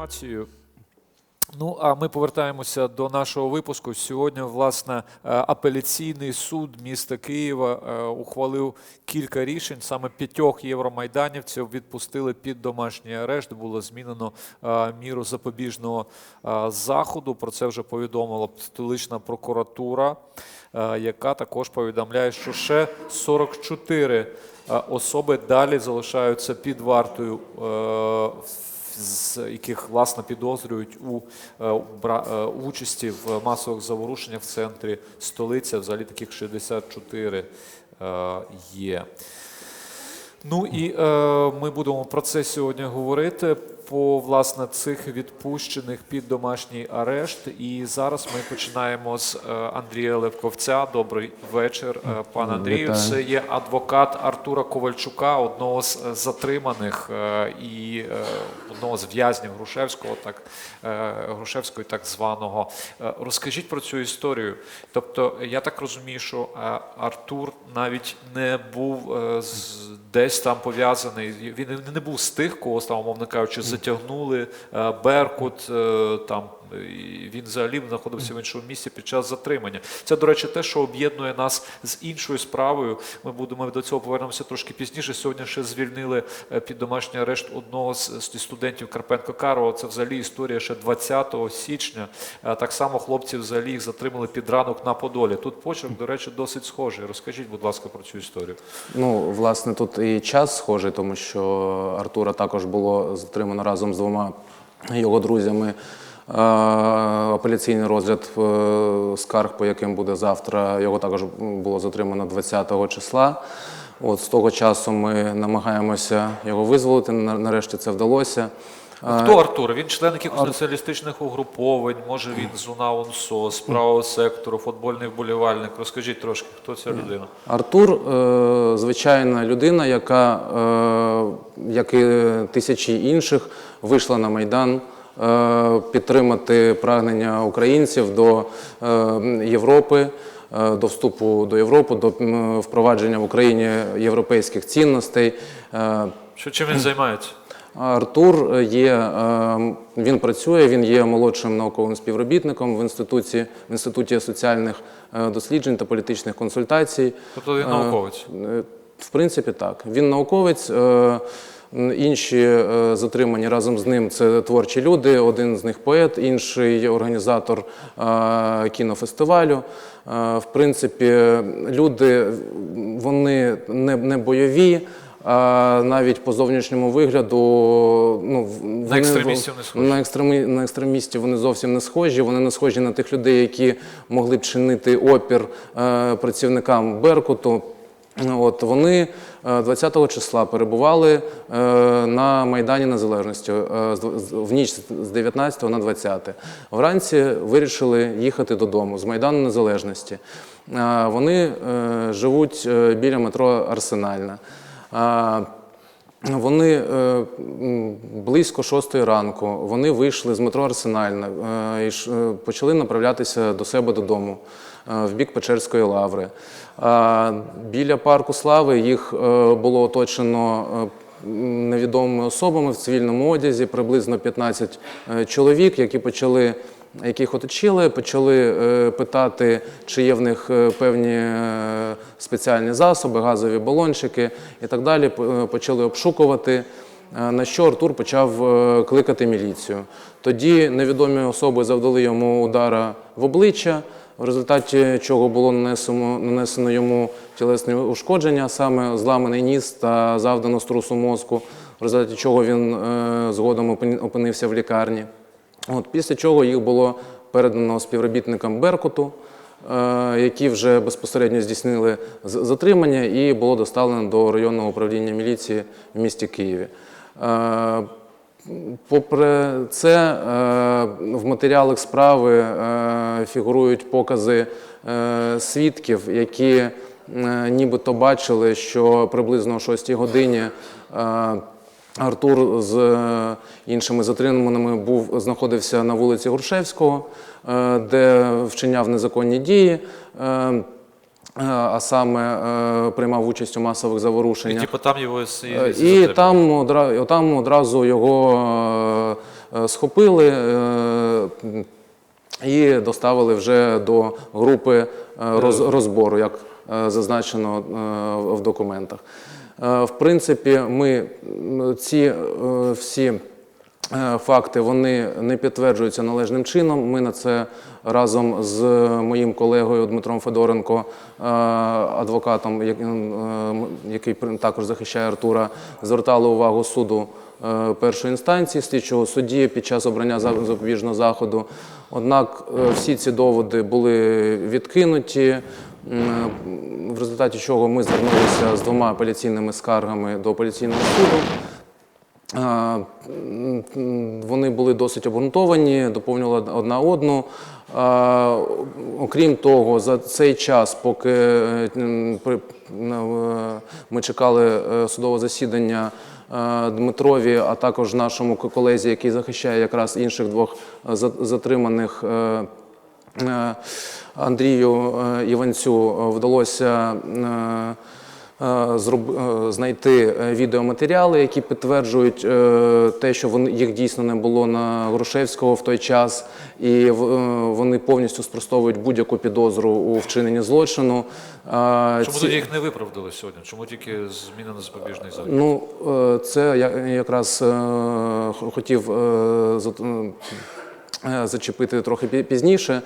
інформацією. Ну, а ми повертаємося до нашого випуску. Сьогодні, власне, е, апеляційний суд міста Києва е, ухвалив кілька рішень. Саме п'ятьох євромайданівців відпустили під домашній арешт. Було змінено е, міру запобіжного заходу. Про це вже повідомила столична прокуратура, яка також повідомляє, що ще 44 е, особи далі залишаються під вартою. е, з яких власне підозрюють у е, е, участі в масових заворушеннях в центрі столиці. Взагалі таких 64 е, є. Ну і ми будемо про це сьогодні говорити по власне цих відпущених під домашній арешт. І зараз ми починаємо з е, Андрія Левковця. Добрий вечір, е, пан Андрію. Це є адвокат Артура Ковальчука, одного з е, затриманих і одного з в'язнів Грушевського, так Грушевського, так званого. Розкажіть про цю історію. Тобто, я так розумію, що Артур навіть не був десь там пов'язаний. Він не був з тих, кого там, умовно кажучи, затягнули е, Беркут. е, Там він взагалі знаходився в іншому місці під час затримання. Це, до речі, те, що об'єднує нас з іншою справою. Ми будемо до цього повернемося трошки пізніше. Сьогодні ще звільнили е, під домашній арешт одного з студентів Карпенко Карова. Це взагалі історія ще 20 січня. Так само хлопці взагалі їх затримали під ранок на Подолі. Тут почерк, до речі, досить схожий. Розкажіть, будь ласка, про цю історію. Ну, власне, тут і час схожий, тому що Артура також було затримано разом з двома його друзями. Апеляційний розгляд е, скарг, по яким буде завтра, його також було затримано 20-го числа. От з того часу ми намагаємося його визволити. Нарешті це вдалося. Хто Артур? Він член якихось націоналістичних угруповань, може він з УНА УНСО, з правого сектору, футбольний вболівальник. Розкажіть трошки, хто ця людина? Артур е, звичайна людина, яка, е, як і тисячі інших, вийшла на Майдан підтримати прагнення українців до е, Європи, е, до вступу до Європи, до впровадження в Україні європейських цінностей. Е, Що чим він займається? Артур є, е, він працює, він є молодшим науковим співробітником в інституті, в інституті соціальних е, досліджень та політичних консультацій. Тобто він науковець. Е, В принципі, так. Він науковець. Інші е, затримані разом з ним це творчі люди. Один з них поет, інший організатор е, кінофестивалю. Е, В принципі, люди вони не, не бойові. А навіть по зовнішньому вигляду, ну вони, екстремістів не схожі. На, екстремі, на екстремістів вони зовсім не схожі. Вони не схожі на тих людей, які могли б чинити опір е, працівникам Беркуту. От вони 20-го числа перебували е, на Майдані Незалежності е, в ніч з 19 на 20. Вранці вирішили їхати додому з Майдану Незалежності. Е, Вони е, живуть е, біля метро Арсенальна. Вони е, близько шостої ранку вони вийшли з метро Арсенальна е, і е, почали направлятися до себе додому в бік Печерської лаври. Біля парку слави їх було оточено невідомими особами в цивільному одязі, приблизно 15 е, чоловік, які почали яких оточили, почали е, питати, чи є в них е, певні е, спеціальні засоби, газові балончики і так далі. Почали обшукувати. На що Артур почав кликати міліцію. Тоді невідомі особи завдали йому удара в обличчя, в результаті чого було нанесено, нанесено йому тілесне ушкодження, саме зламаний ніс та завдано струсу мозку, в результаті чого він згодом опини- опинився в лікарні. От, після чого їх було передано співробітникам Беркуту, е, які вже безпосередньо здійснили затримання, і було доставлено до районного управління міліції в місті Києві. Е, Попри це, е, в матеріалах справи е, фігурують покази е, свідків, які нібито бачили, що приблизно о 6 годині Артур з е, іншими затриманими був знаходився на вулиці Грушевського, е, де вчиняв незаконні дії. Е, а саме приймав участь у масових І заворушеннях. типу там його і І там, там одразу його схопили і доставили вже до групи роз, розбору, як зазначено в документах. Е, В принципі, ми ці е, всі е, факти вони не підтверджуються належним чином. Ми на це разом з моїм колегою Дмитром Федоренко, адвокатом, який також захищає Артура, звертали увагу суду першої інстанції, слідчого судді під час обрання за- запобіжного заходу. Однак всі ці доводи були відкинуті. М, В результаті чого ми звернулися з двома апеляційними скаргами до апеляційного суду. М, Вони були досить обґрунтовані, доповнювали одна одну. Окрім того, за цей час, поки е, е, ми чекали е, судове засідання е, Дмитрові, а також нашому колезі, який захищає якраз інших двох е, затриманих. Е, Андрію е, Іванцю е, вдалося знайти відеоматеріали, які підтверджують те, що їх дійсно не було на Грушевського в той час, і вони повністю спростовують будь-яку підозру у вчиненні злочину. Чому тоді їх не виправдали сьогодні? Чому тільки змінено запобіжний захід? Ну, це я якраз хотів зачепити трохи пізніше. Е,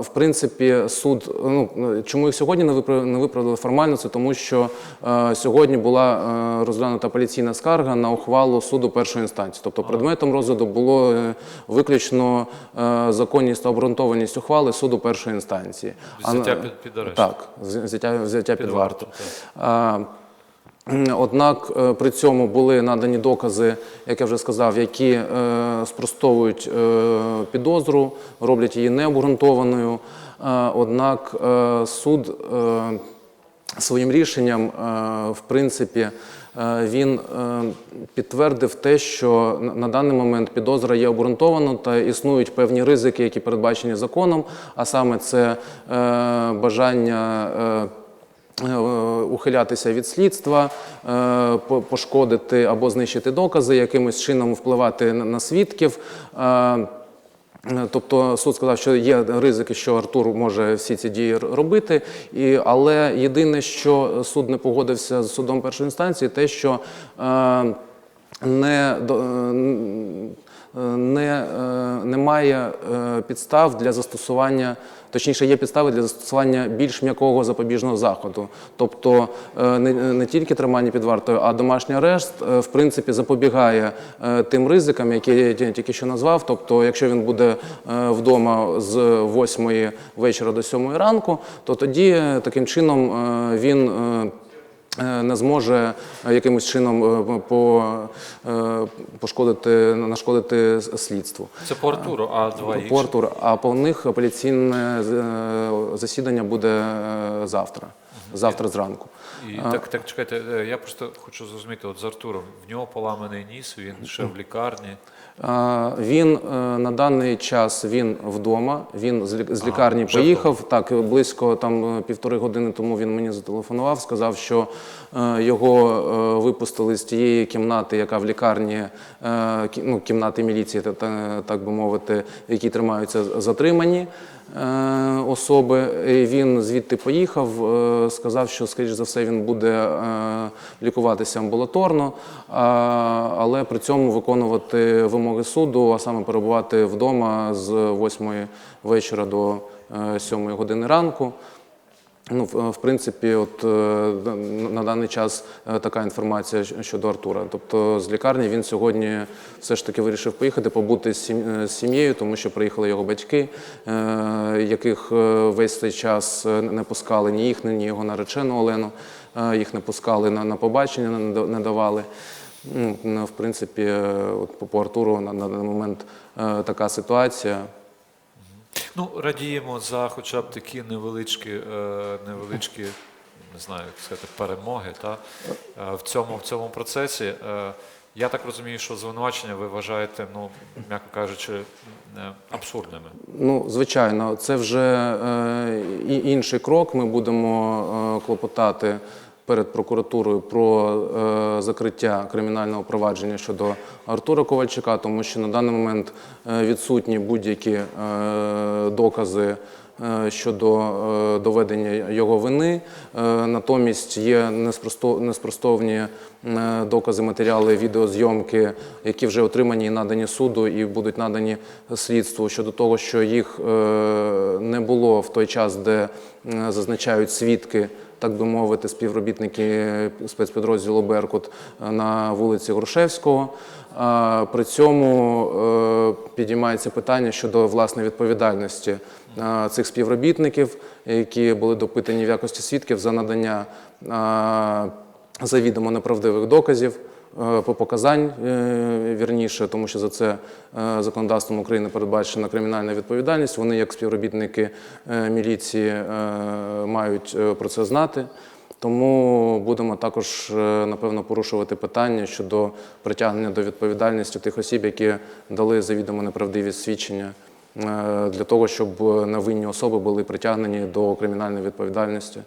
В принципі, суд, ну, чому їх сьогодні не випра- не виправдали формально, це тому, що е, сьогодні була е, розглянута апеляційна скарга на ухвалу суду першої інстанції. Тобто предметом розгляду було е, виключно е, законність та обґрунтованість ухвали суду першої інстанції. Взяття під- під арешт. Так, взяття, взяття під, варту, варту. Однак е, при цьому були надані докази, як я вже сказав, які е, спростовують е, підозру, роблять її необґрунтованою. Однак суд своїм рішенням, в принципі, він підтвердив те, що на- даний момент підозра є обґрунтованою та існують певні ризики, які передбачені законом, а саме це бажання. Е, Ухилятися від слідства, е, пошкодити або знищити докази, якимось чином впливати на- свідків. Е, Тобто суд сказав, що є ризики, що Артур може всі ці дії робити, і, але єдине, що суд не погодився з судом першої інстанції, те, що е, не, е, не, е, немає е, підстав для застосування, точніше, є підстави для застосування більш м'якого запобіжного заходу. Тобто не, не тільки тримання під вартою, а домашній арешт, в принципі, запобігає тим ризикам, які я тільки що назвав. Тобто, якщо він буде вдома з 8 вечора до 7 ранку, то тоді таким чином він. Е, не зможе е, якимось чином е, по, пошкодити, нашкодити слідству. Це по Артуру, а два інші? По Артуру. А по них апеляційне засідання буде завтра, завтра зранку. І так, так чекайте, е, я просто хочу зрозуміти, от з Артуром, в нього поламаний ніс, він ще в лікарні. А, Він е, на даний час він вдома. Він з лі- з лікарні вже поїхав. Так близько там е, півтори години тому він мені зателефонував, сказав, що е, його е, випустили з тієї кімнати, яка в лікарні, е, ну, кімнати міліції, та- та- так би мовити, в якій тримаються затримані особи. І він звідти поїхав, е, сказав, що, скоріш за все, він буде е, лікуватися амбулаторно, але при цьому виконувати вимоги суду, а саме перебувати вдома з 8 вечора до 7 години ранку. Ну, в, принципі, от е, на даний час е, така інформація щодо Артура. Тобто з лікарні він сьогодні все ж таки вирішив поїхати, побути з е, сім'єю, тому що приїхали його батьки, яких весь цей час не пускали ні їх, ні його наречену Олену. Їх не пускали на, побачення, не давали. Ну, в принципі, от по, Артуру на, даний момент така ситуація. Ну, радіємо за хоча б такі невеличкі, е, невеличкі не знаю, як сказати, перемоги та, е, в, цьому, в цьому процесі. Е, Я так розумію, що звинувачення ви вважаєте, ну, м'яко кажучи, абсурдними. Ну, звичайно, це вже і інший крок. Ми будемо клопотати перед прокуратурою про е, закриття кримінального провадження щодо Артура Ковальчука, тому що на даний момент е, відсутні будь-які е, докази. е, Щодо е, доведення його вини, натомість є неспросто- неспростовні докази, матеріали відеозйомки, які вже отримані і надані суду, і будуть надані слідству щодо того, що їх не було в той час, де зазначають свідки, так би мовити, співробітники спецпідрозділу Беркут на вулиці Грушевського. При цьому е, підіймається питання щодо власної відповідальності е, цих співробітників, які були допитані в якості свідків за надання е, завідомо неправдивих доказів. Е, По показань е, вірніше, тому що за це е, законодавством України передбачена кримінальна відповідальність. Вони, як співробітники міліції, мають про це знати. Тому будемо також, напевно, порушувати питання щодо притягнення до відповідальності тих осіб, які дали завідомо неправдиві свідчення для того, щоб невинні особи були притягнені до кримінальної відповідальності.